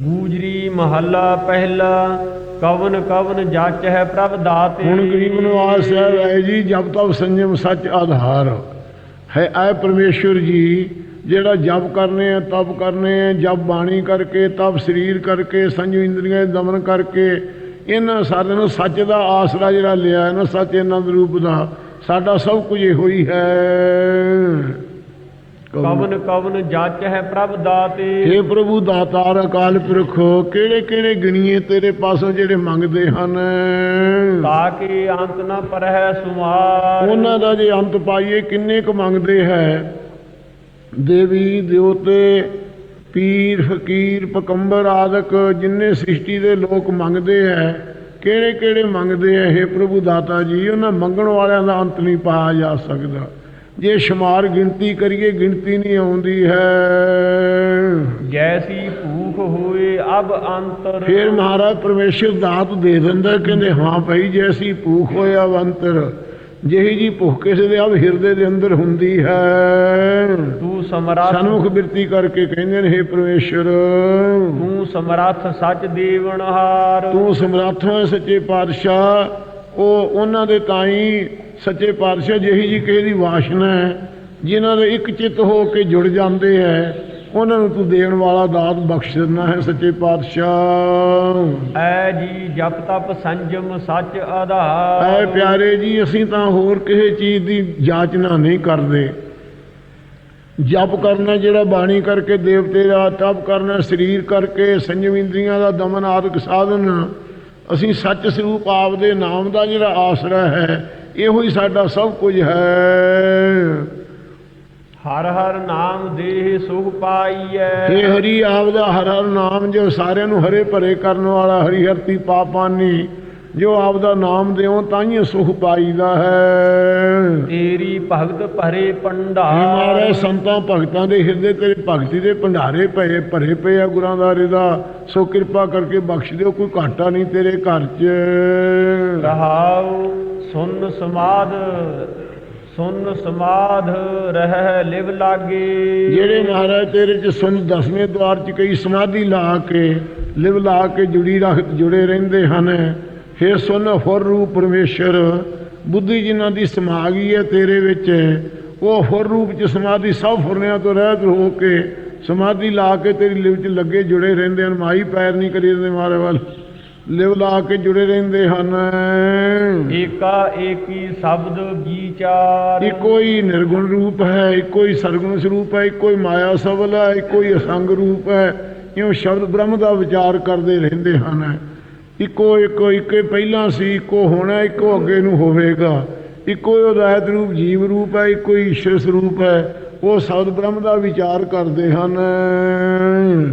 ਗੂਜਰੀ ਮਹੱਲਾ ਪਹਿਲਾ, ਕਵਨ ਕਵਨ ਜਚ ਹੈ ਪ੍ਰਭ ਦਾਤੇ। ਹੁਣ ਗਰੀਬ ਨੂੰ ਆਸ ਹੈ ਜੀ ਜਬ ਤਬ ਸੰਜਮ ਸੱਚ ਆਧਾਰ। ਹੈ ਐ ਪਰਮੇਸ਼ਵਰ ਜੀ, ਜਿਹੜਾ ਜਪ ਕਰਨੇ ਆ, ਤਪ ਕਰਨੇ ਆ, ਜਪ ਬਾਣੀ ਕਰਕੇ, ਤਪ ਸਰੀਰ ਕਰਕੇ ਸੰਜਮ ਇੰਦਰੀਆਂ ਦੇ ਦਮਨ ਕਰਕੇ, ਇਹਨਾਂ ਸਾਰਿਆਂ ਨੂੰ ਸੱਚ ਦਾ ਆਸਰਾ ਜਿਹੜਾ ਲਿਆ ਹੈ ਨਾ ਸੱਚ ਇਹਨਾਂ ਦੇ ਰੂਪ ਦਾ, ਸਾਡਾ ਸਭ ਕੁਝ ਇਹੋ ਹੀ ਹੈ। ਕਵਨ ਕਵਨ ਜਚ ਹੈ ਪ੍ਰਭ ਦਾਤੇ। ਹੇ ਪ੍ਰਭੂ ਦਾਤਾਰ ਅਕਾਲ ਪੁਰਖ ਕਿਹੜੇ ਕਿਹੜੇ ਗਣੀਏ ਤੇਰੇ ਪਾਸੋਂ ਜਿਹੜੇ ਮੰਗਦੇ ਹਨ? ਤਾਕੇ ਅੰਤ ਨ ਪਰਹਿ ਸੁਮਾਰ। ਉਹਨਾਂ ਦਾ ਜੇ ਅੰਤ ਪਾਈਏ ਕਿੰਨੇ ਕੁ ਮੰਗਦੇ ਹੈ? ਦੇਵੀ ਦੇਵਤੇ ਪੀਰ ਫਕੀਰ ਪਕੰਬਰ ਆਦਿਕ ਜਿੰਨੇ ਸ੍ਰਿਸ਼ਟੀ ਦੇ ਲੋਕ ਮੰਗਦੇ ਹੈ ਕਿਹੜੇ ਕਿਹੜੇ ਮੰਗਦੇ ਹੈ? हे ਪ੍ਰਭੂ ਦਾਤਾ ਜੀ ਉਹਨਾਂ ਮੰਗਣ ਵਾਲਿਆਂ ਦਾ ਅੰਤ ਨਹੀਂ ਪਾਇਆ ਜਾ ਸਕਦਾ। ਜੇ ਸ਼ਮਾਰ ਗਿਣਤੀ ਕਰੀਏ ਗਿਣਤੀ ਨਹੀਂ ਆਉਂਦੀ ਹੈ। ਜੈਸੀ ਭੂਖ ਹੋਏ ਅਬ ਅੰਤਰ। ਫਿਰ ਮਹਾਰਾਜ ਪਰਮੇਸ਼ਰ ਦਾਤ ਦੇ ਦਿੰਦਾ ਕਹਿੰਦੇ ਹਾਂ ਭਾਈ ਜੈਸੀ ਭੂਖ ਹੋਇਆ ਅੰਤਰ। ਜਿਹੀ ਜੀ ਭੁੱਖ ਕਿਸੇ ਦੇ ਆਪ ਹਿਰਦੇ ਦੇ ਅੰਦਰ ਹੁੰਦੀ ਹੈ। ਤੂੰ ਸਮਰੱਥ ਸਨਮੁਖ ਬਿਰਤੀ ਕਰਕੇ ਕਹਿੰਦੇ ਨੇ हे ਪਰਮੇਸ਼ਰ। ਤੂੰ ਸਮਰੱਥ ਸੱਚ ਦੇਵਨਹਾਰ ਤੂੰ ਸਮਰੱਥ ਸੱਚੇ ਪਾਤਸ਼ਾਹ। ਉਹ ਉਹਨਾਂ ਦੇ ਤਾਈ ਸੱਚੇ ਪਾਤਸ਼ਾਹ ਜਿਹੀ ਜੀ ਕਿਸੇ ਦੀ ਵਾਸ਼ਨਾ ਹੈ ਜਿਨ੍ਹਾਂ ਦੇ ਇੱਕ ਚਿੱਤ ਹੋ ਕੇ ਜੁੜ ਜਾਂਦੇ ਹੈ ਉਹਨਾਂ ਨੂੰ ਤੂੰ ਦੇਣ ਵਾਲਾ ਦਾਤ ਬਖਸ਼ ਦਿੰਦਾ ਹੈ ਸੱਚੇ ਪਾਤਸ਼ਾਹ। ਐ ਜੀ ਜਪ ਤਪ ਸੰਜਮ ਸੱਚ ਆਧਾਰ। ਐ ਪਿਆਰੇ ਜੀ ਅਸੀਂ ਤਾਂ ਹੋਰ ਕਿਸੇ ਚੀਜ਼ ਦੀ ਜਾਚਨਾ ਨਹੀਂ ਕਰਦੇ। ਜਪ ਕਰਨਾ ਜਿਹੜਾ ਬਾਣੀ ਕਰਕੇ ਦੇਵਤੇ ਦਾ ਤਪ ਕਰਨਾ ਸਰੀਰ ਕਰਕੇ ਸੰਜਮ ਇੰਦਰੀਆਂ ਦਾ ਦਮਨ ਆਦਿਕ ਸਾਧਨ ਅਸੀਂ ਸੱਚ ਸਰੂਪ ਆਪ ਦੇ ਨਾਮ ਦਾ ਜਿਹੜਾ ਆਸਰਾ ਹੈ ਇਹੋ ਹੀ ਸਾਡਾ ਸਭ ਕੁਝ ਹੈ। ਹਰ ਹਰ ਨਾਮ ਦੇਹ ਸੁਖ ਪਾਈਐ। ਇਹ ਹਰੀ ਆਪ ਦਾ ਹਰ ਹਰ ਨਾਮ ਜੋ ਸਾਰਿਆਂ ਨੂੰ ਹਰੇ ਭਰੇ ਕਰਨ ਵਾਲਾ ਹਰੀ ਹਰਤੀ ਪਾਪਾਨੀ ਜੋ ਆਪ ਦਾ ਨਾਮ ਦਿਓ ਤਾਂ ਹੀ ਸੁਖ ਪਾਈਦਾ ਹੈ। ਤੇਰੀ ਭਗਤ ਭਰੇ ਪੰਡਾਰ ਮਹਾਰਾਜ ਸੰਤਾਂ ਭਗਤਾਂ ਦੇ ਹਿਰਦੇ ਤੇਰੇ ਭਗਤੀ ਦੇ ਭੰਡਾਰੇ ਪਏ ਭਰੇ ਪਏ ਆ ਗੁਰਾਂ ਦਾ ਰਿਦਾ। ਸੋ ਕਿਰਪਾ ਕਰਕੇ ਬਖਸ਼ ਦਿਓ ਕੋਈ ਘਾਟਾ ਨਹੀਂ ਤੇਰੇ ਘਰ 'ਚ। ਰਹਾਉ ਸੁਨ ਸਮਾਦ, ਸੁਨ ਸਮਾਧ ਰਹਿ ਲਿਵ ਲਾਗੇ। ਜਿਹੜੇ ਮਹਾਰਾਜ ਤੇਰੇ 'ਚ ਸੁਨ ਦਸਵੇਂ ਦਵਾਰ 'ਚ ਕਈ ਸਮਾਧੀ ਲਾ ਕੇ, ਲਿਵ ਲਾ ਕੇ ਜੁੜੀ ਰੱਖ, ਜੁੜੇ ਰਹਿੰਦੇ ਹਨ, ਫੇਰ ਸੁਨ ਫੁਰ ਰੂਪ ਪਰਮੇਸ਼ਰ, ਬੁੱਧੀ ਜਿਨ੍ਹਾਂ ਦੀ ਸਮਾ ਗਈ ਹੈ ਤੇਰੇ ਵਿੱਚ, ਉਹ ਫੁਰ ਰੂਪ 'ਚ ਸਮਾਧੀ ਸਭ ਫੁਰਨਿਆਂ ਤੋਂ ਰਹਿਤ ਹੋ ਕੇ, ਸਮਾਧੀ ਲਾ ਕੇ ਤੇਰੀ ਲਿਵ 'ਚ ਲੱਗੇ ਜੁੜੇ ਰਹਿੰਦੇ ਹਨ, ਮਾਈ ਪੈਰ ਨਹੀਂ ਕਰੀ ਜਾਂਦੇ ਮਾਰੇ ਵੱਲ। ਲਿਵ ਲਾ ਕੇ ਜੁੜੇ ਰਹਿੰਦੇ ਹਨ। ਏਕਾ ਏਕੀ ਸ਼ਬਦ ਵਿਚਾਰ ਇੱਕੋ ਹੀ ਨਿਰਗੁਣ ਰੂਪ ਹੈ ਇੱਕੋ ਹੀ ਸਰਗੁਣ ਸਰੂਪ ਹੈ ਇੱਕੋ ਹੀ ਮਾਇਆ ਸਬਲ ਹੈ ਇੱਕੋ ਹੀ ਅਸੰਗ ਰੂਪ ਹੈ। ਇਉਂ ਸ਼ਬਦ ਬ੍ਰਹਮ ਦਾ ਵਿਚਾਰ ਕਰਦੇ ਰਹਿੰਦੇ ਹਨ। ਇੱਕੋ ਇੱਕੋ ਇੱਕੇ ਪਹਿਲਾਂ ਸੀ ਇੱਕੋ ਹੋਣਾ ਇੱਕੋ ਅੱਗੇ ਨੂੰ ਹੋਵੇਗਾ। ਇੱਕੋ ਹੀ ਉਦਾਇਤ ਰੂਪ ਜੀਵ ਰੂਪ ਹੈ ਇੱਕੋ ਹੀ ਈਸ਼ਰ ਸਰੂਪ ਹੈ। ਉਹ ਸ਼ਬਦ ਬ੍ਰਹਮ ਦਾ ਵਿਚਾਰ ਕਰਦੇ ਹਨ।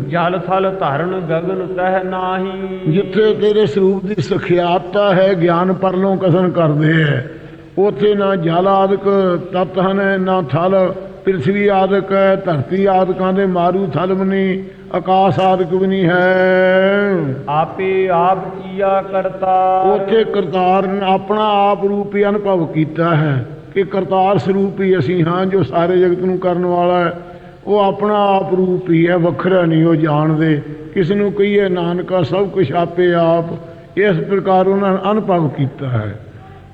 ਜਲ ਥਲ ਧਰਨ ਗਗਨ ਤਹਿ ਨਾਹੀ। ਜਿੱਥੇ ਤੇਰੇ ਸਰੂਪ ਦੀ ਸਖਿਆਤਾ ਹੈ ਗਿਆਨ ਪਰਲੋਂ ਕਥਨ ਕਰਦੇ ਹੈ। ਉਥੇ ਨਾ ਜਲ ਆਦਿਕ ਤਤ ਹਨ ਨਾ ਥਲ। ਪ੍ਰਿਥਵੀ ਆਦਿਕ ਹੈ ਧਰਤੀ ਆਦਿਕਾਂ ਦੇ ਮਾਰੂ ਥਲ ਨਹੀਂ ਆਕਾਸ਼ ਆਦਿਕ ਵੀ ਨਹੀਂ ਹੈ। ਆਪੇ ਆਪ ਕੀਆ ਕਰਤਾ। ਉਥੇ ਕਰਤਾਰ ਨੇ ਆਪਣਾ ਆਪ ਰੂਪ ਹੀ ਅਨੁਭਵ ਕੀਤਾ ਹੈ ਕਿ ਕਰਤਾਰ ਸਰੂਪ ਹੀ ਅਸੀਂ ਹਾਂ ਜੋ ਸਾਰੇ ਜਗਤ ਨੂੰ ਕਰਨ ਵਾਲਾ ਹੈ। ਉਹ ਆਪਣਾ ਆਪ ਰੂਪ ਹੀ ਹੈ ਵੱਖਰਾ ਨਹੀਂ ਉਹ ਜਾਣਦੇ। ਕਿਸ ਨੂੰ ਕਹੀਏ ਨਾਨਕਾ ਸਭ ਕੁਝ ਆਪੇ ਆਪ ਇਸ ਪ੍ਰਕਾਰ ਉਹਨਾਂ ਨੇ ਅਨੁਭਵ ਕੀਤਾ ਹੈ।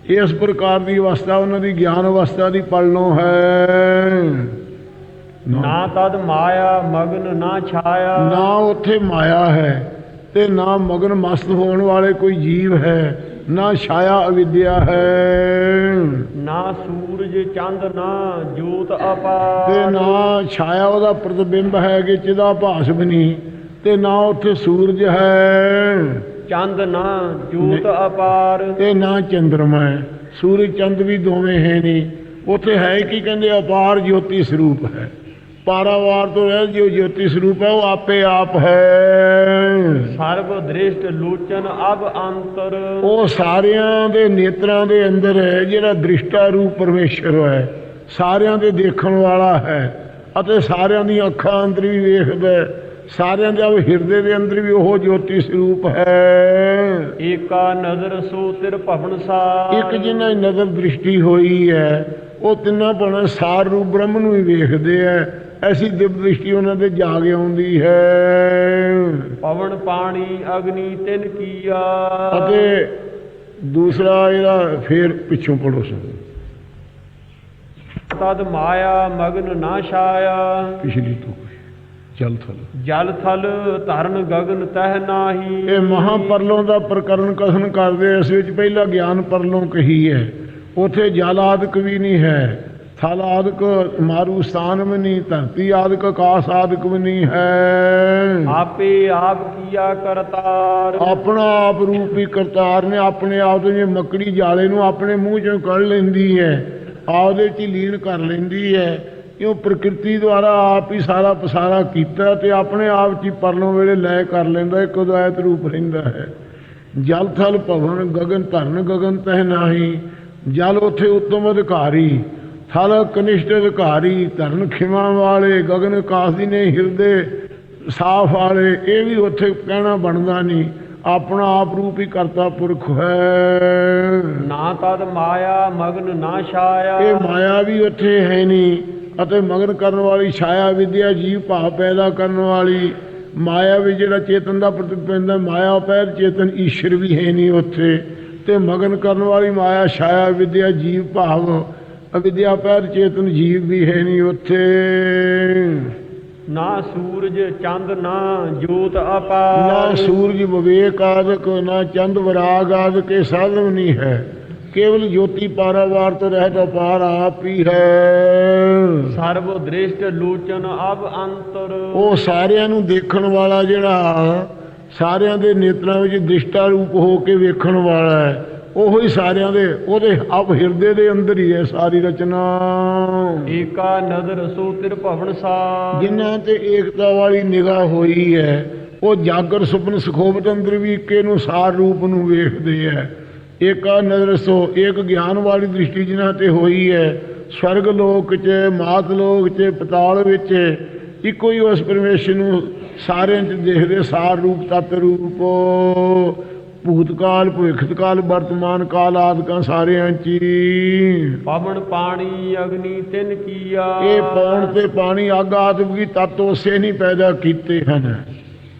ਇਸ ਪ੍ਰਕਾਰ ਦੀ ਅਵਸਥਾ ਉਹਨਾਂ ਦੀ ਗਿਆਨ ਅਵਸਥਾ ਦੀ ਪਲਨੋਂ ਹੈ। ਨਾ ਤਦ ਮਾਇਆ ਮਗਨ ਨਾ ਛਾਇਆ। ਨਾ ਉੱਥੇ ਮਾਇਆ ਹੈ ਤੇ ਨਾ ਮਗਨ ਮਸਤ ਹੋਣ ਵਾਲੇ ਕੋਈ ਜੀਵ ਹੈ ਨਾ ਛਾਇਆ ਅਵਿਦਿਆ ਹੈ। ਨਾ ਸੂਰਜ ਚੰਦ ਨਾ ਜੋਤ ਤੇ ਅਪਾਰ ਨਾ ਛਾਇਆ ਉਹਦਾ ਪ੍ਰਤਿਬਿੰਬ ਹੈ ਕਿ ਜਿਹਦਾ ਭਾਸ ਵੀ ਨਹੀਂ ਤੇ ਨਾ ਉੱਥੇ ਸੂਰਜ ਹੈ। ਚੰਦ ਨਾ ਜੋਤ ਅਪਾਰ। ਤੇ ਨਾ ਚੰਦਰਮਾ ਹੈ। ਸੂਰਜ ਚੰਦ ਵੀ ਦੋਵੇਂ ਹੈ ਨਹੀਂ। ਉੱਥੇ ਹੈ ਕੀ ਕਹਿੰਦੇ? ਅਪਾਰ ਜੋਤੀ ਸਰੂਪ ਹੈ। ਪਾਰਾਵਾਰ ਤੋਂ ਰਹਿ ਜੋ ਜੋਤੀ ਸਰੂਪ ਹੈ ਉਹ ਆਪੇ ਆਪ ਹੈ। ਸਰਬ ਦ੍ਰਿਸ਼ਟ ਲੋਚਨ ਅਬ ਅੰਤਰ। ਉਹ ਸਾਰਿਆਂ ਦੇ ਨੇਤਰਾਂ ਦੇ ਅੰਦਰ ਹੈ ਜਿਹੜਾ ਦ੍ਰਿਸ਼ਟਾ ਰੂਪ ਪਰਮੇਸ਼ਰ ਹੈ। ਸਾਰਿਆਂ ਦੇ ਦੇਖਣ ਵਾਲਾ ਹੈ ਅਤੇ ਸਾਰਿਆਂ ਦੀਆਂ ਅੱਖਾਂ ਅੰਦਰ ਵੀ ਵੇਖਦਾ ਹੈ। ਸਾਰਿਆਂ ਦੇ ਹਿਰਦੇ ਦੇ ਅੰਦਰ ਵੀ ਉਹ ਜੋਤੀ ਸਰੂਪ ਹੈ। ਏਕਾ ਨਜ਼ਰ ਸੋ ਤਿਰ ਭਵਨ ਸਾ ਇੱਕ ਜਿਨ੍ਹਾਂ ਦੀ ਨਜ਼ਰ ਦ੍ਰਿਸ਼ਟੀ ਹੋਈ ਹੈ ਉਹ ਤਿੰਨਾਂ ਬਣਾ ਸਾਰ ਰੂਪ ਬ੍ਰਹਮ ਨੂੰ ਹੀ ਵੇਖਦੇ ਹੈ। ਐਸੀ ਦਿਵ ਦ੍ਰਿਸ਼ਟੀ ਉਹਨਾਂ ਦੇ ਜਾਗ ਆਉਂਦੀ ਹੈ। ਪਵਨ ਪਾਣੀ ਅਗਨੀ ਤਿਨ ਕੀਆ। ਅਤੇ ਦੂਸਰਾ ਇਹਦਾ ਫੇਰ ਪਿੱਛੋਂ ਪੜੋ ਸੋ ਤਦ ਮਾਇਆ ਮਗਨ ਨਾ ਛਾਇਆ। ਪਿਛਲੀ ਤੋਂ ਚੱਲ ਥਲ। ਜਲ ਥਲ ਧਰਨ ਗਗਨ ਤਹਿ ਨਾਹੀ। ਇਹ ਮਹਾਪਰਲੋਂ ਦਾ ਪ੍ਰਕਰਨ ਕਥਨ ਕਰਦੇ ਇਸ ਵਿੱਚ ਪਹਿਲਾ ਗਿਆਨ ਪਰਲੋਂ ਕਹੀ ਹੈ। ਉਥੇ ਜਲ ਆਦਿਕ ਵੀ ਨਹੀਂ ਹੈ। ਥਲ ਆਦਿਕ ਮਾਰੂ ਸਥਾਨ ਨਹੀਂ ਧਰਤੀ ਆਦਿਕ ਆਕਾਸ਼ ਆਦਿਕ ਨਹੀਂ ਹੈ। ਆਪੇ ਆਪ ਕੀਆ ਕਰਤਾਰ। ਆਪਣਾ ਆਪ ਰੂਪੀ ਕਰਤਾਰ ਨੇ ਆਪਣੇ ਆਪ ਤੋਂ ਮੱਕੜੀ ਜਾਲੇ ਨੂੰ ਆਪਣੇ ਮੂੰਹ ਚੋਂ ਕੱਢ ਲੈਂਦੀ ਹੈ ਆਪਦੇ ਚ ਲੀਨ ਕਰ ਲੈਂਦੀ ਹੈ। ਕਿਉਂ ਪ੍ਰਕਿਰਤੀ ਦੁਆਰਾ ਆਪ ਹੀ ਸਾਰਾ ਪਸਾਰਾ ਕੀਤਾ ਤੇ ਆਪਣੇ ਆਪ ਚ ਹੀ ਪਰਲੋਂ ਵੇਲੇ ਲੈ ਕਰ ਲੈਂਦਾ ਇੱਕ ਉਦਾਇਤ ਰੂਪ ਰਹਿੰਦਾ ਹੈ। ਜਲ ਥਲ ਭਵਨ ਗਗਨ ਧਰਨ ਗਗਨ ਤਹਿ ਨਾਹੀ ਜਲ ਉਥੇ ਉੱਤਮ ਅਧਿਕਾਰੀ ਥਲ ਕਨਿਸ਼ਟ ਅਧਿਕਾਰੀ ਧਰਨ ਖਿਮਾ ਵਾਲੇ ਗਗਨ ਦੀ ਨੇ ਹਿਰਦੇ ਸਾਫ਼ ਵਾਲੇ ਇਹ ਵੀ ਉੱਥੇ ਕਹਿਣਾ ਬਣਦਾ ਨਹੀਂ। ਆਪਣਾ ਆਪ ਰੂਪ ਹੀ ਕਰਤਾ ਪੁਰਖ ਹੈ। ਨਾ ਤਦ ਮਾਇਆ ਮਗਨ ਨਾ ਛਾਇਆ। ਇਹ ਮਾਇਆ ਵੀ ਉੱਥੇ ਹੈ ਨਹੀਂ ਅਤੇ ਮਗਨ ਕਰਨ ਵਾਲੀ ਛਾਇਆ ਵਿਦਿਆ ਜੀਵ ਭਾਵ ਪੈਦਾ ਕਰਨ ਵਾਲੀ। ਮਾਇਆ ਵੀ ਜਿਹੜਾ ਚੇਤਨ ਦਾ ਪ੍ਰਤੀਬਿੰਬ ਹੈ ਮਾਇਆ ਪੈਰ ਚੇਤਨ ਈਸ਼ਰ ਵੀ ਹੈ ਨਹੀਂ ਉੱਥੇ। ਤੇ ਮਗਨ ਕਰਨ ਵਾਲੀ ਮਾਇਆ ਛਾਇਆ ਵਿਦਿਆ ਜੀਵ ਭਾਵ ਅਵਿਦਿਆ ਪੈਰ ਚੇਤਨ ਜੀਵ ਵੀ ਹੈ ਨਹੀਂ ਉੱਥੇ। ਨਾ ਸੂਰਜ ਚੰਦ ਨਾ ਜੋਤ ਨਾ ਅਪਾਰ ਸੂਰਜ ਵਿਵੇਕ ਆਦਿਕ ਨਾ ਚੰਦ ਵਿਰਾਗ ਆਦਿਕ ਇਹ ਸਾਧਨ ਨਹੀਂ ਹੈ। ਕੇਵਲ ਜੋਤੀ ਪਾਰਾਵਾਰ ਤੋਂ ਰਹਿਤ ਅਪਾਰ ਆਪ ਹੀ ਹੈ। ਸਰਬ ਦ੍ਰਿਸ਼ਟ ਲੋਚਨ ਅਬ ਅੰਤਰ। ਉਹ ਸਾਰਿਆਂ ਨੂੰ ਦੇਖਣ ਵਾਲਾ ਜਿਹੜਾ ਸਾਰਿਆਂ ਦੇ ਨੇਤਰਾਂ ਵਿੱਚ ਦ੍ਰਿਸ਼ਟਾ ਰੂਪ ਹੋ ਕੇ ਵੇਖਣ ਵਾਲਾ ਹੈ। ਉਹੋ ਹੀ ਸਾਰਿਆਂ ਦੇ ਉਹਦੇ ਆਪ ਹਿਰਦੇ ਦੇ ਅੰਦਰ ਹੀ ਹੈ ਸਾਰੀ ਰਚਨਾ। ਏਕਾ ਨਦਰ ਸੋ ਤਿਰ ਭਵਨ ਸਾ ਜਿਨ੍ਹਾਂ ਤੇ ਏਕਤਾ ਵਾਲੀ ਨਿਗਾਹ ਹੋਈ ਹੈ ਉਹ ਜਾਗਰ ਸੁਪਨ ਸੁਖੋਬਤ ਅੰਦਰ ਵੀ ਇੱਕੇ ਨੂੰ ਸਾਰ ਰੂਪ ਨੂੰ ਵੇਖਦੇ ਹੈ। ਏਕਾ ਨਜ਼ਰ ਸੋ ਏਕ ਗਿਆਨ ਵਾਲੀ ਦ੍ਰਿਸ਼ਟੀ ਜਿਨ੍ਹਾਂ ਤੇ ਹੋਈ ਹੈ ਸਵਰਗ ਲੋਕ 'ਚ ਮਾਤ ਲੋਕ 'ਚ ਪਤਾਲ ਵਿੱਚ ਇੱਕੋ ਹੀ ਉਸ ਪਰਮੇਸ਼ਰ ਨੂੰ ਸਾਰਿਆਂ 'ਚ ਦੇਖਦੇ ਸਾਰ ਰੂਪ ਤਤ ਰੂਪ। ਭੂਤਕਾਲ ਭਵਿੱਖਤਕਾਲ ਵਰਤਮਾਨ ਕਾਲ ਆਦਿਕਾਂ ਸਾਰਿਆਂ 'ਚ। ਹੀ। ਪਵਨ ਪਾਣੀ ਅਗਨੀ ਤਿਨ ਕੀਆ। ਇਹ ਪੌਣ ਤੇ ਪਾਣੀ ਅੱਗ ਆਦਿ ਵੀ ਤਤ ਉਸੇ ਨਹੀਂ ਪੈਦਾ ਕੀਤੇ ਹਨ।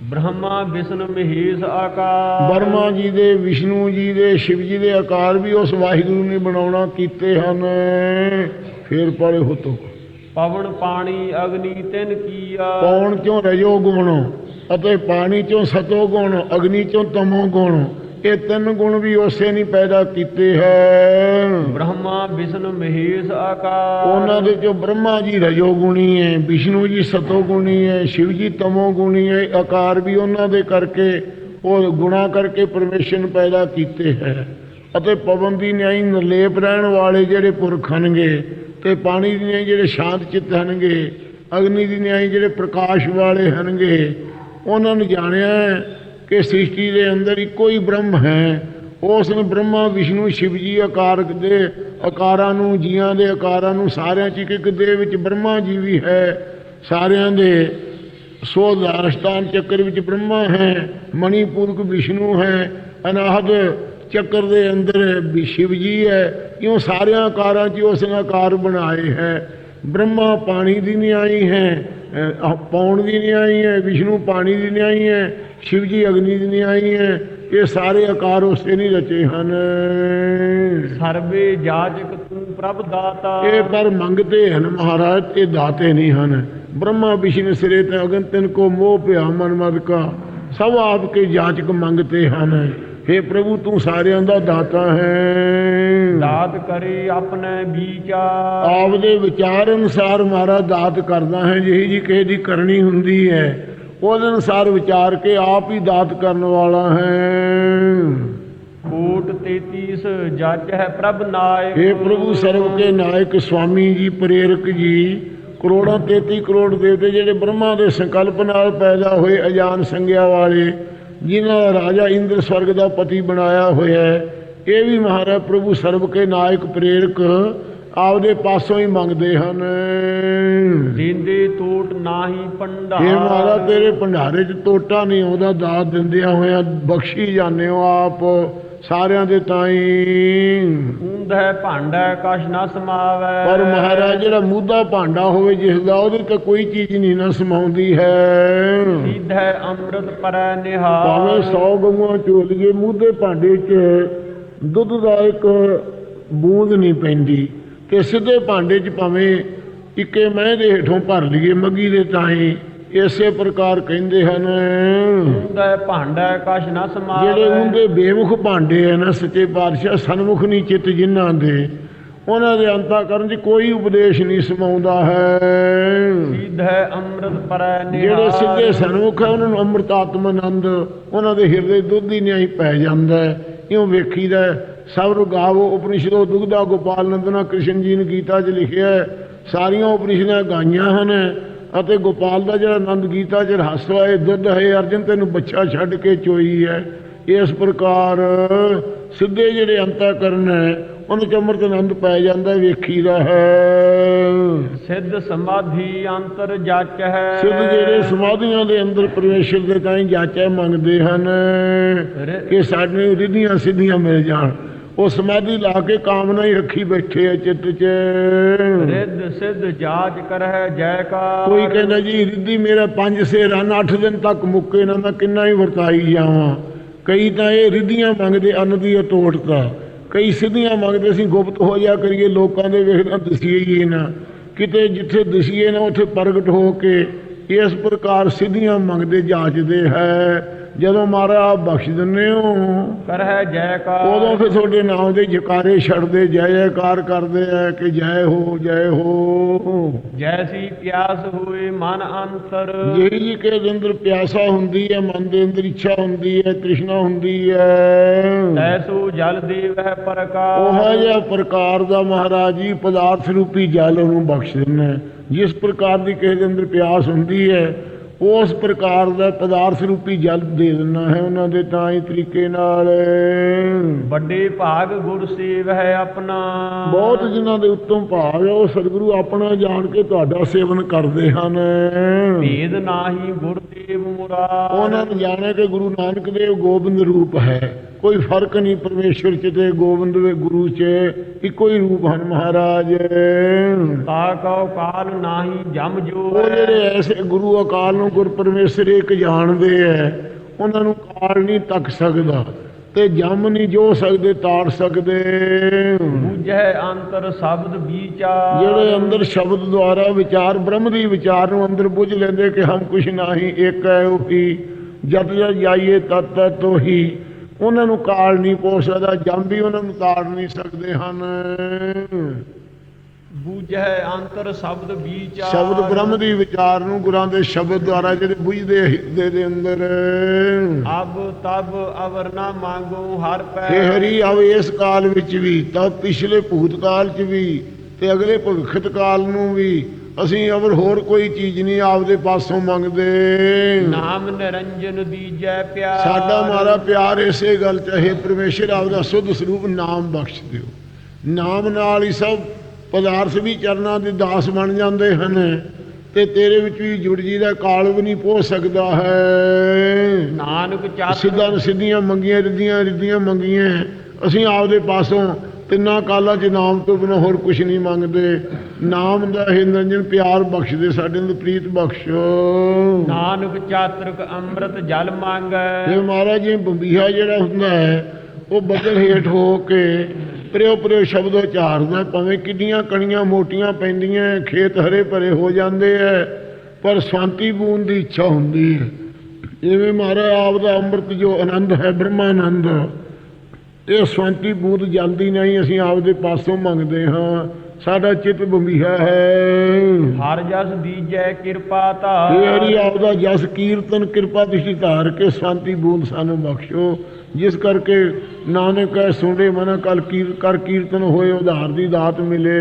ਬ੍ਰਹਮਾ ਵਿਸ਼ਨ ਮਹੇਸ਼ ਆਕਾਰ ਬਰਮਾ ਜੀ ਦੇ ਵਿਸ਼ਨੂੰ ਜੀ ਦੇ ਸ਼ਿਵ ਜੀ ਦੇ ਆਕਾਰ ਵੀ ਉਸ ਵਾਹਿਗੁਰੂ ਨੇ ਬਣਾਉਣਾ ਕੀਤੇ ਹਨ। ਫੇਰ ਪੜੇ ਹੁਤੋ ਪਵਨ ਪਾਣੀ ਅਗਨੀ ਤਿਨ ਕੀਆ। ਪੌਣ ਚੋਂ ਰਜੋ ਗੁਣ? ਅਤੇ ਪਾਣੀ ਚੋਂ ਸਤੋ ਗੁਣ ਅਗਨੀ ਚੋਂ ਤਮੋ ਗੁਣ। ਇਹ ਤਿੰਨ ਗੁਣ ਵੀ ਉਸੇ ਨਹੀਂ ਪੈਦਾ ਕੀਤੇ ਹੈ ਬ੍ਰਹਮਾ ਵਿਸ਼ਨ ਮਹੇਸ਼ ਆਕਾਰ ਉਹਨਾਂ ਦੇ ਚੋਂ ਬ੍ਰਹਮਾ ਜੀ ਰਜੋ ਗੁਣੀ ਹੈ ਵਿਸ਼ਨੂੰ ਜੀ ਸਤੋ ਗੁਣੀ ਹੈ ਸ਼ਿਵ ਜੀ ਤਮੋ ਗੁਣੀ ਹੈ ਆਕਾਰ ਵੀ ਉਹਨਾਂ ਦੇ ਕਰਕੇ ਉਹ ਗੁਣਾ ਕਰਕੇ ਪਰਮੇਸ਼ਰ ਪੈਦਾ ਕੀਤੇ ਹੈ। ਅਤੇ ਪਵਨ ਦੀ ਨਿਆਈ ਨਿਰਲੇਪ ਰਹਿਣ ਵਾਲੇ ਜਿਹੜੇ ਪੁਰਖ ਹਨਗੇ ਤੇ ਪਾਣੀ ਦੀ ਨਿਆਈ ਜਿਹੜੇ ਸ਼ਾਂਤ ਚਿੱਤ ਹਨਗੇ, ਅਗਨੀ ਦੀ ਨਿਆਈ ਜਿਹੜੇ ਪ੍ਰਕਾਸ਼ ਵਾਲੇ ਹਨਗੇ, ਉਹਨਾਂ ਨੇ ਜਾਣਿਆ ਕਿ ਸ੍ਰਿਸ਼ਟੀ ਦੇ ਅੰਦਰ ਇੱਕੋ ਹੀ ਬ੍ਰਹਮ ਹੈ। ਉਸ ਨੇ ਬ੍ਰਹਮਾ ਵਿਸ਼ਨੂੰ ਸ਼ਿਵ ਜੀ ਆਕਾਰ ਦੇ ਆਕਾਰਾਂ ਨੂੰ, ਜੀਆਂ ਦੇ ਆਕਾਰਾਂ ਨੂੰ ਸਾਰਿਆਂ ਚ ਇੱਕ ਇੱਕ ਦੇ ਵਿੱਚ ਬ੍ਰਹਮਾ ਜੀ ਵੀ ਹੈ। ਸਾਰਿਆਂ ਦੇ ਸੋ ਦਾਰਸ਼ਤਾਨ ਚੱਕਰ ਵਿੱਚ ਬ੍ਰਹਮਾ ਹੈ, ਮਣੀਪੂਰਕ ਵਿਸ਼ਨੂੰ ਹੈ, ਅਨਾਹਦ ਚੱਕਰ ਦੇ ਅੰਦਰ ਵੀ ਸ਼ਿਵ ਜੀ ਹੈ ਕਿਉਂ ਸਾਰਿਆਂ ਆਕਾਰਾਂ 'ਚ ਉਸ ਨੇ ਆਕਾਰ ਬਣਾਏ ਹੈ? ਬ੍ਰਹਮਾ ਪਾਣੀ ਦੀ ਨਿਆਈ ਹੈ ਪੌਣ ਦੀ ਨਿਆਈ ਹੈ ਵਿਸ਼ਨੂੰ ਪਾਣੀ ਦੀ ਨਿਆਈ ਹੈ ਸ਼ਿਵ ਜੀ ਅਗਨੀ ਦੀ ਨਿਆਈ ਹੈ ਇਹ ਸਾਰੇ ਆਕਾਰ ਉਸੇ ਨਹੀਂ ਰਚੇ ਹਨ। ਸਰਵੇ ਜਾਜਕ ਤੂੰ ਪ੍ਰਭ ਦਾਤਾ। ਇਹ ਪਰ ਮੰਗਤੇ ਹਨ ਮਹਾਰਾਜ ਇਹ ਦਾਤੇ ਨਹੀਂ ਹਨ। ਬ੍ਰਹਮਾ ਵਿਸ਼ਨੂੰ ਸਿਰੇ ਤੇ ਅਗਨ ਤਿਨ ਕੋ ਮੋਹ ਪਿਆ ਮਨ ਮਦ ਕਾ ਸਭ ਆਪ ਕੇ ਜਾਚਕ ਮੰਗਤੇ ਹਨ। हे ਪ੍ਰਭੂ ਤੂੰ ਸਾਰਿਆਂ ਦਾ ਦਾਤਾ ਹੈ। ਦਾਤ ਕਰੇ ਆਪਣੇ ਵਿਚਾਰ। ਆਪ ਦੇ ਵਿਚਾਰ ਅਨੁਸਾਰ ਮਾਰਾ ਦਾਤ ਕਰਦਾ ਹੈ ਜਿਹੀ ਜੀ ਕਿਸੇ ਦੀ ਕਰਨੀ ਹੁੰਦੀ ਹੈ ਉਹਦੇ ਅਨੁਸਾਰ ਵਿਚਾਰ ਕੇ ਆਪ ਹੀ ਦਾਤ ਕਰਨ ਵਾਲਾ ਹੈ। ਕੋਟ 33 ਜੱਜ ਹੈ ਪ੍ਰਭ ਨਾਇਕ। हे ਪ੍ਰਭੂ ਸਰਵ ਕੇ ਨਾਇਕ ਸਵਾਮੀ ਜੀ ਪ੍ਰੇਰਕ ਜੀ ਕਰੋੜਾਂ 33 ਕਰੋੜ ਦੇਵਤੇ ਜਿਹੜੇ ਬ੍ਰਹਮਾ ਦੇ ਸੰਕਲਪ ਨਾਲ ਪੈਦਾ ਹੋਏ ਅਜਾਨ ਸੰਗਿਆ ਵਾਲੇ ਜਿਨ੍ਹਾਂ ਦਾ ਰਾਜਾ ਇੰਦਰ ਸਵਰਗ ਦਾ ਪਤੀ ਬਣਾਇਆ ਹੋਇਆ ਹੈ ਇਹ ਵੀ ਮਹਾਰਾਜ ਪ੍ਰਭੂ ਸਰਵ ਕੇ ਨਾਇਕ ਪ੍ਰੇਰਕ ਆਪਦੇ ਪਾਸੋਂ ਹੀ ਮੰਗਦੇ ਹਨ। ਜਿੰਦੇ ਟੂਟ ਨਾਹੀ ਪੰਡਾ ਇਹ ਮਹਾਰਾਜ ਤੇਰੇ ਭੰਡਾਰੇ 'ਚ ਟੋਟਾ ਨਹੀਂ ਆਉਂਦਾ ਦਾਤ ਦਿੰਦਿਆਂ ਹੋਇਆਂ ਬਖਸ਼ੀ ਜਾਂਦੇ ਹੋ ਆਪ। ਸਾਰਿਆਂ ਦੇ ਤਾਈਂ। ਉਂਧੈ ਭਾਂਡਾ ਕਛ ਨ ਸਮਾਵੈ। ਪਰ ਮਹਾਰਾਜ ਜਿਹੜਾ ਮੂਧਾ ਭਾਂਡਾ ਹੋਵੇ ਜਿਸ ਦਾ ਉਹਦੇ ਤੇ ਕੋਈ ਚੀਜ਼ ਨਹੀਂ ਨਾ ਸਮਾਉਂਦੀ ਹੈ। ਸਿਧੈ ਅੰਮ੍ਰਿਤ ਪਰੈ ਨਿਹਾਲ। ਭਾਵੇਂ 100 ਗਊਆਂ ਝੋਲੀਏ ਮੂਧੇ ਭਾਂਡੇ 'ਚ ਦੁੱਧ ਦਾ ਇੱਕ ਬੂੰਦ ਨਹੀਂ ਪੈਂਦੀ। ਤੇ ਸਿੱਧੇ ਭਾਂਡੇ 'ਚ ਭਾਵੇਂ ਇੱਕੇ ਮਹਿ ਦੇ ਹੇਠੋਂ ਭਰ ਲਈਏ ਮੱਗੀ ਦੇ ਤਾਈਂ। ਇਸੇ ਪ੍ਰਕਾਰ ਕਹਿੰਦੇ ਹਨ ਉਂਧੈ ਭਾਂਡਾ ਕਛ ਨ ਸਮਾਵੈ ਜਿਹੜੇ ਉਹਦੇ ਬੇਮੁਖ ਭਾਂਡੇ ਆ ਨਾ ਸੱਚੇ ਪਾਤਸ਼ਾਹ ਸਨਮੁਖ ਨਹੀਂ ਚਿੱਤ ਜਿਨ੍ਹਾਂ ਦੇ ਉਹਨਾਂ ਦੇ ਅੰਤਾ ਕਰਨ 'ਚ ਕੋਈ ਉਪਦੇਸ਼ ਨਹੀਂ ਸਮਾਉਂਦਾ ਹੈ ਸਿਧੈ ਅੰਮ੍ਰਿਤ ਪਰੈ ਨਿਹਾਲ ਜਿਹੜੇ ਸਿੱਧੇ ਸਨਮੁਖ ਹੈ ਉਹਨਾਂ ਨੂੰ ਅੰਮ੍ਰਿਤ ਆਤਮ ਆਨੰਦ ਉਹਨਾਂ ਦੇ ਹਿਰਦੇ ਦੁੱਧ ਹੀ ਨਹੀਂ ਪੈ ਜਾਂਦਾ। ਇਉਂ ਵੇਖੀਦਾ। ਸਭ ਨੂੰ ਗਾਵੋ ਉਪਨਿਸ਼ਦੋ ਦੁਗਦਾ ਗੋਪਾਲ ਨੰਦਨਾ ਕ੍ਰਿਸ਼ਨ ਜੀ ਨੇ ਗੀਤਾ 'ਚ ਲਿਖਿਆ। ਸਾਰੀਆਂ ਉਪਨਿਸ਼ਦਾਂ ਗਾਈਆਂ ਹਨ ਅਤੇ ਗੋਪਾਲ ਦਾ ਜਿਹੜਾ ਆਨੰਦ ਗੀਤਾ 'ਚ ਰਹੱਸ ਹੈ ਦੁੱਧ ਹੈ। ਅਰਜਨ ਤੈਨੂੰ ਬੱਚਾ ਛੱਡ ਕੇ ਚੋਈ ਹੈ। ਇਸ ਪ੍ਰਕਾਰ ਸਿੱਧੇ ਜਿਹੜੇ ਅੰਤਾ ਕਰਨ ਹੈ ਉਹਨਾਂ 'ਚ ਅੰਮ੍ਰਿਤ ਆਨੰਦ ਪੈ ਜਾਂਦਾ ਹੈ, ਵੇਖੀਦਾ ਹੈ। ਸਿੱਧ ਸਮਾਧੀ ਅੰਤਰ ਜਾਚ। ਹੈ ਸਿੱਧ ਜਿਹੜੇ ਸਮਾਧੀਆਂ ਦੇ ਅੰਦਰ ਪਰਮੇਸ਼ਰ ਦੇ ਤਾਈਂ ਜਾਚੈ ਮੰਗਦੇ ਹਨ ਕਿ ਸਾਡੇ ਰਿੱਧੀਆਂ ਸਿੱਧੀਆਂ ਮਿਲ ਜਾਣ। ਉਹ ਸਮਾਧੀ ਲਾ ਕੇ ਕਾਮਨਾ ਹੀ ਰੱਖੀ ਬੈਠੇ ਆ ਚਿੱਤ 'ਚ। ਰਿੱਧ ਸਿੱਧ ਜਾਚ ਕਰਹਿ ਜੈਕਾਰ। ਕੋਈ ਕਹਿੰਦਾ ਜੀ ਰਿੱਧੀ ਮੇਰਾ ਪੰਜ ਸੇ ਰਨ 8 ਦਿਨ ਤੱਕ ਮੁੱਕੇ ਨਾ ਮੈਂ ਕਿੰਨਾ ਹੀ ਵਰਤਾਈ ਜਾਵਾਂ। ਕਈ ਤਾਂ ਇਹ ਰਿੱਧੀਆਂ ਮੰਗਦੇ ਅੰਨ ਦੀ ਅਟੋਟਤਾ ਕਈ ਸਿੱਧੀਆਂ ਮੰਗਦੇ ਅਸੀਂ ਗੁਪਤ ਹੋ ਜਾ ਕਰੀਏ ਲੋਕਾਂ ਦੇ ਵੇਖਣਾ ਦਸੀਏ ਹੀ ਨਾ। ਕਿਤੇ ਜਿੱਥੇ ਦਸੀਏ ਨਾ ਉੱਥੇ ਪ੍ਰਗਟ ਹੋ ਕੇ ਇਸ ਪ੍ਰਕਾਰ ਸਿੱਧੀਆਂ ਮੰਗਦੇ ਜਾਚਦੇ ਹੈ। ਜਦੋਂ ਆਪ ਬਖਸ਼ ਦਿੰਦੇ ਹੋ ਕਰਹਿ ਜੈਕਾਰ ਉਦੋਂ ਫਿਰ ਤੁਹਾਡੇ ਨਾਮ ਦੇ ਜਕਾਰੇ ਛੱਡਦੇ ਜੈ ਜੈਕਾਰ ਕਰਦੇ ਆ ਕਿ ਜੈ ਹੋ ਜੈ ਹੋ। ਜੈਸੀ ਪਿਆਸ ਹੋਏ ਮਨ ਅੰਤਰ। ਜਿਹੜੀ ਕੇ ਅੰਦਰ ਪਿਆਸਾ ਹੁੰਦੀ ਹੈ ਮਨ ਦੇ ਅੰਦਰ ਇੱਛਾ ਹੁੰਦੀ ਹੈ ਤ੍ਰਿਸ਼ਨਾ ਹੁੰਦੀ ਹੈ। ਤੈਸੋ ਜਲ ਦੇਵਹਿ ਪ੍ਰਕਾਸ਼ ਉਹ ਜਿਹਾ ਪ੍ਰਕਾਰ ਦਾ ਮਹਾਰਾਜ ਜੀ ਪਦਾਰਥ ਰੂਪੀ ਜਲ ਉਹਨੂੰ ਬਖਸ਼ ਹੈ। ਜਿਸ ਪ੍ਰਕਾਰ ਦੀ ਕਿਸੇ ਦੇ ਅੰਦਰ ਪਿਆਸ ਹੁੰਦੀ ਹੈ ਉਸ ਪ੍ਰਕਾਰ ਦਾ ਪਦਾਰਥ ਰੂਪੀ ਜਲ ਦੇ ਦਿੰਦਾ ਹੈ ਉਹਨਾਂ ਦੇ ਤਾਂ ਹੀ ਤਰੀਕੇ ਨਾਲ। ਵੱਡੇ ਭਾਗ ਗੁਰ ਸੇਵਹਿ ਆਪਣਾ। ਬਹੁਤ ਜਿਨ੍ਹਾਂ ਦੇ ਉੱਤਮ ਭਾਗ ਹੈ ਉਹ ਸਤਿਗੁਰੂ ਆਪਣਾ ਜਾਣ ਕੇ ਤੁਹਾਡਾ ਸੇਵਨ ਕਰਦੇ ਹਨ। ਭੇਦ ਨਾਹੀ ਗੁਰਦੇਵ ਮੁਰਾਰ ਉਹਨਾਂ ਨੇ ਜਾਣਿਆ ਕਿ ਗੁਰੂ ਨਾਨਕ ਦੇਵ ਗੋਬਿੰਦ ਰੂਪ ਹੈ। ਕੋਈ ਫ਼ਰਕ ਨਹੀਂ ਪਰਮੇਸ਼ਰ ਚ ਤੇ ਗੋਬਿੰਦ ਦੇ ਗੁਰੂ ਚ ਇੱਕੋ ਹੀ ਰੂਪ ਹਨ ਮਹਾਰਾਜ। ਤਾ ਕਉ ਕਾਲ ਨਾਹੀ ਜਮ ਜੋ ਉਹ ਜਿਹੜੇ ਐਸੇ ਗੁਰੂ ਅਕਾਲ ਨੂੰ ਗੁਰ ਪਰਮੇਸ਼ਰ ਇੱਕ ਜਾਣਦੇ ਐ ਉਹਨਾਂ ਨੂੰ ਕਾਲ ਨਹੀਂ ਤੱਕ ਸਕਦਾ ਤੇ ਜਮ ਨਹੀਂ ਜੋ ਸਕਦੇ ਤਾੜ ਸਕਦੇ। ਬੂਝੈ ਅੰਤਰ ਸ਼ਬਦ ਵਿਚਾਰ। ਜਿਹੜੇ ਅੰਦਰ ਸ਼ਬਦ ਦੁਆਰਾ ਵਿਚਾਰ ਬ੍ਰਹਮ ਦੀ ਵਿਚਾਰ ਨੂੰ ਅੰਦਰ ਬੁੱਝ ਲੈਂਦੇ ਕਿ ਹਮ ਕੁਛ ਨਹੀਂ ਇੱਕ ਹੈ ਉਹੀ ਜਦ ਜਦ ਜਾਈਏ ਤਤ ਤਤ ਤੋਹੀ। ਉਹਨਾਂ ਨੂੰ ਕਾਲ ਨਹੀਂ ਪੋ ਸਕਦਾ ਜਮ ਵੀ ਉਹਨਾਂ ਨੂੰ ਤਾੜ ਨਹੀਂ ਸਕਦੇ ਹਨ। ਬੂਝੈ ਅੰਤਰ ਸ਼ਬਦ ਵਿਚਾਰ। ਸ਼ਬਦ ਬ੍ਰਹਮ ਦੀ ਵਿਚਾਰ ਨੂੰ ਗੁਰਾਂ ਦੇ ਸ਼ਬਦ ਦੁਆਰਾ ਜਿਹੜੇ ਬੁੱਝਦੇ ਹਿਰਦੇ ਦੇ ਅੰਦਰ। ਅਬ ਤਬ ਅਵਰ ਨਾ ਮੰਗੋ ਹਰ ਪੈ ਹੇ ਹਰੀ ਆਵੇ ਇਸ ਕਾਲ ਵਿੱਚ ਵੀ ਤਾਂ ਪਿਛਲੇ ਭੂਤਕਾਲ 'ਚ ਵੀ ਤੇ ਅਗਲੇ ਭਵਿੱਖਤ ਕਾਲ ਨੂੰ ਵੀ। ਅਸੀਂ ਅਵਰ ਹੋਰ ਕੋਈ ਚੀਜ਼ ਨਹੀਂ ਆਪਦੇ ਪਾਸੋਂ ਮੰਗਦੇ। ਨਾਮ ਨਿਰੰਜਨ ਦੀਜੈ ਪਿਆਰ। ਸਾਡਾ ਮਾਰਾ ਪਿਆਰ ਇਸੇ ਗੱਲ 'ਚ ਹੈ ਪਰਮੇਸ਼ਰ ਆਪਦਾ ਸੁੱਧ ਸਰੂਪ ਨਾਮ ਬਖਸ਼ ਦਿਓ। ਨਾਮ ਨਾਲ ਹੀ ਸਭ ਪਦਾਰਥ ਵੀ ਚਰਨਾਂ ਦੇ ਦਾਸ ਬਣ ਜਾਂਦੇ ਹਨ ਤੇ ਤੇਰੇ ਵਿੱਚ ਵੀ ਜੁੜ ਜੀ ਦਾ ਕਾਲ ਵੀ ਨਹੀਂ ਪਹੁੰਚ ਸਕਦਾ ਹੈ। ਨਾਨਕ ਚਾਤਰ ਸਿੱਧਾ ਸਿੱਧੀਆਂ ਮੰਗੀਆਂ ਰਿੱਧੀਆਂ ਰਿੱਧੀਆਂ ਮੰਗੀਆਂ ਅਸੀਂ ਆਪਦੇ ਪਾਸੋਂ ਤਿੰਨਾਂ ਕਾਲਾਂ 'ਚ ਨਾਮ ਤੋਂ ਬਿਨਾਂ ਹੋਰ ਕੁਝ ਨਹੀਂ ਮੰਗਦੇ। ਨਾਮ ਦਾ ਇਹ ਨਿਰੰਜਨ ਪਿਆਰ ਬਖਸ਼ ਦੇ ਸਾਡੇ ਨੂੰ ਪ੍ਰੀਤ ਬਖਸ਼ੋ। ਨਾਨਕ ਚਾਤਰਕ ਅੰਮ੍ਰਿਤ ਜਲ ਮੰਗੈ। ਇਹ ਮਹਾਰਾਜ ਜੀ ਬੰਬੀਹਾ ਜਿਹੜਾ ਹੁੰਦਾ ਹੈ ਉਹ ਬੱਦਲ ਹੇਠ ਹੋ ਕੇ ਪ੍ਰਿਓ ਪ੍ਰਿਓ ਸ਼ਬਦ ਉਚਾਰਦਾ ਭਾਵੇਂ ਕਿੰਨੀਆਂ ਕਣੀਆਂ ਮੋਟੀਆਂ ਪੈਂਦੀਆਂ ਖੇਤ ਹਰੇ ਭਰੇ ਹੋ ਜਾਂਦੇ ਐ ਪਰ ਸ਼ਾਂਤੀ ਬੂੰਦ ਦੀ ਇੱਛਾ ਹੁੰਦੀ ਹੈ। ਜਿਵੇਂ ਮਹਾਰਾਜ ਆਪ ਦਾ ਅੰਮ੍ਰਿਤ ਜੋ ਆਨੰਦ ਹੈ ਬ੍ਰਹਮਾਨੰਦ। ਇਹ ਸ਼ਾਂਤੀ ਬੂੰਦ ਜਲਦੀ ਨਹੀਂ ਅਸੀਂ ਆਪਦੇ ਪਾਸੋਂ ਮੰਗਦੇ ਹਾਂ। ਸਾਡਾ ਚਿੱਤ ਬੰਬੀਹਾ ਹੈ। ਹਰ ਜਸ ਦੀਜੈ ਕਿਰਪਾ ਧਾਰ। ਹਰੀ ਆਪਦਾ ਜਸ ਕੀਰਤਨ ਕਿਰਪਾ ਤੁਸੀਂ ਧਾਰ ਕੇ ਸ਼ਾਂਤੀ ਬੂੰਦ ਸਾਨੂੰ ਬਖਸ਼ੋ। ਜਿਸ ਕਰਕੇ ਨਾਨਕ ਸੁਣੇ ਮਨ ਕਲ ਕੀਰ ਕਰ ਕੀਰਤਨ ਹੋਏ ਉਧਾਰ ਦੀ ਦਾਤ ਮਿਲੇ।